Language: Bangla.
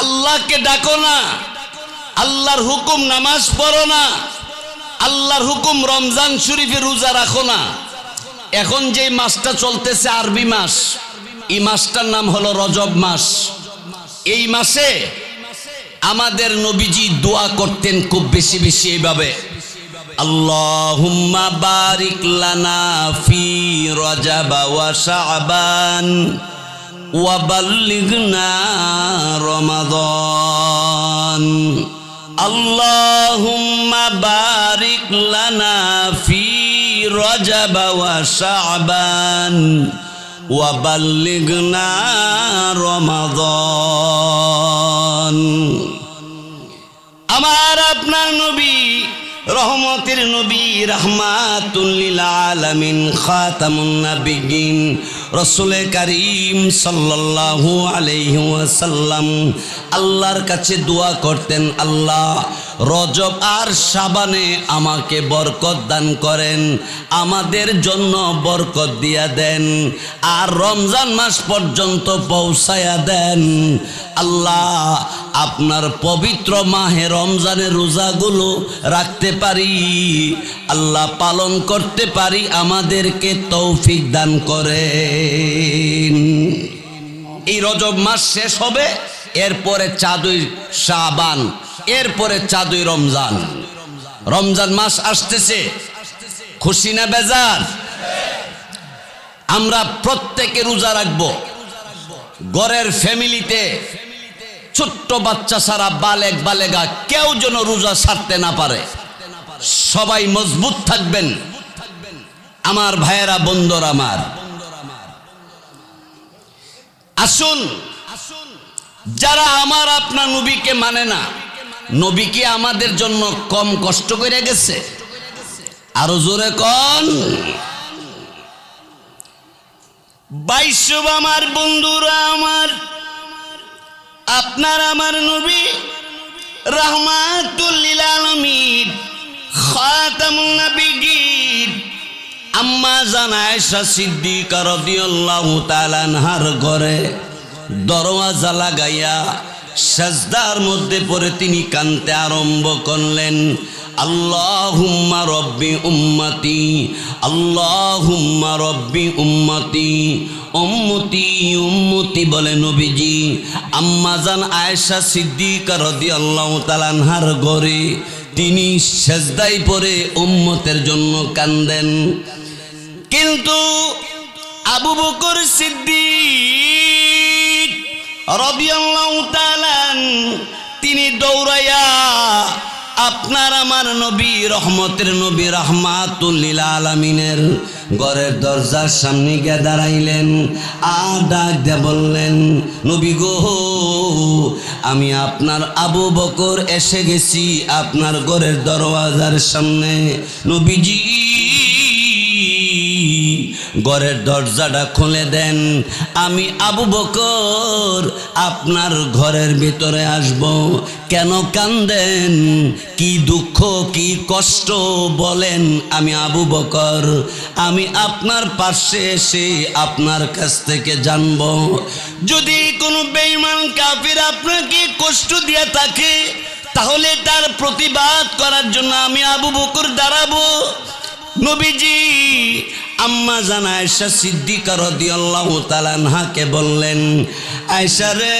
আল্লাহকে ডাকো না। আল্লাহর হুকুম নামাজ পড়ো না। আল্লাহর হুকুম রমজান শরীফে রোজা রাখো না। এখন যে মাসটা চলতেছে আরবি মাস, এই মাসটার নাম হলো রজব মাস। এই মাসে আমাদের নবীজি দোয়া করতেন খুব বেশি বেশি এইভাবে। আল্লাহুম্মা বারিক লানা ফি রজাবা ওয়া শাবান ওয়া বাল্লিগনা আল্লাহুম্মা বারিক লানা ফি রজাবা ওয়া শাবান ওয়া বাল্লিগনা রমাদান। আমার আপনার নবী, রহমতের নবী রহমাতুল্লিল আলামিন, খাতামুন নাবিয়িন রসুল করিম সাল্লাহু আলহ্লাম আল্লাহর কাছে দোয়া করতেন আল্লাহ রজব আর সাবানে আমাকে বরকত দান করেন, আমাদের জন্য বরকত দিয়া দেন, আর রমজান মাস পর্যন্ত পৌঁছায়া দেন। আল্লাহ, আপনার পবিত্র মাহে রমজানের রোজাগুলো রাখতে পারি, আল্লাহ পালন করতে পারি, আমাদেরকে তৌফিক দান করেন। এই রজব মাস শেষ হবে, এরপরে চাঁদই শাবান এরপরে চাঁদই রমজান। রমজান মাস আসতেছে। খুশি না বেজার? আমরা প্রত্যেকে রোজা রাখব। গড়ের ফ্যামিলিতে ছোট্ট বাচ্চা সারা বালেক বালেগা কেউ যেন রোজা সারতে না পারে। সবাই মজবুত থাকবেন। আমার ভাইয়েরা, বন্ধুর আমার। আসুন, যারা আমার আপনার নবীকে মানে না নবী কি আমাদের জন্য কম কষ্ট করে গেছে? আরও জোরে কন। বাইশব আমার বন্ধুরা আমার, আপনার আমার নবী রহমাতুল্লিল আলমিন, খাতামুন নবিগির আম্মা জানায়সা সিদ্দিকা রাদিয়াল্লাহু তাআলা আনহার ঘরে দরওয়াজা লাগাইয়া সাজদার মধ্যে পড়ে তিনি কানতে আরম্ভ করলেন, আল্লাহুম্মা রব্বি উম্মতি, আল্লাহুম্মা রব্বি উম্মতি উম্মতি উম্মতি, বলে নবীজি। আম্মাজান আয়েশা সিদ্দিকা রাদিয়াল্লাহু তাআলা আনহার ঘরে তিনি সেজদাই পরে উম্মতের জন্য কান্দেন। কিন্তু আবু বকর সিদ্দিক তিনি দৌড়াইয়া, আপনার আমার নবী রহমতের নবী রহমাতুল্লিল আলামিনের ঘরের দরজার সামনে গিয়ে দাঁড়াইলেন আর ডাক দিয়ে বললেন, নবী গো, আমি আপনার আবু বকর এসে গেছি আপনার ঘরের দরওয়াজার সামনে। নবীজি ঘরের দরজাটা খুলে দেন। আমি আবু বকর, আপনার ঘরের ভিতরে আসব। কেন কান্দেন? কি দুঃখ, কি কষ্ট বলেন আমি আবু বকর। আমি আপনার পাশে এসে আপনার কাছ থেকে জানব। যদি কোনো বেইমান কাফির আপনাকে কষ্ট দিয়ে থাকে, তাহলে তার প্রতিবাদ করার জন্য আমি আবু বকর দাঁড়াবো। নবীজি আম্মা জান আয়সা সিদ্দিকার দিয়াল্লাহ তালান হাকে বললেন আয়সা রে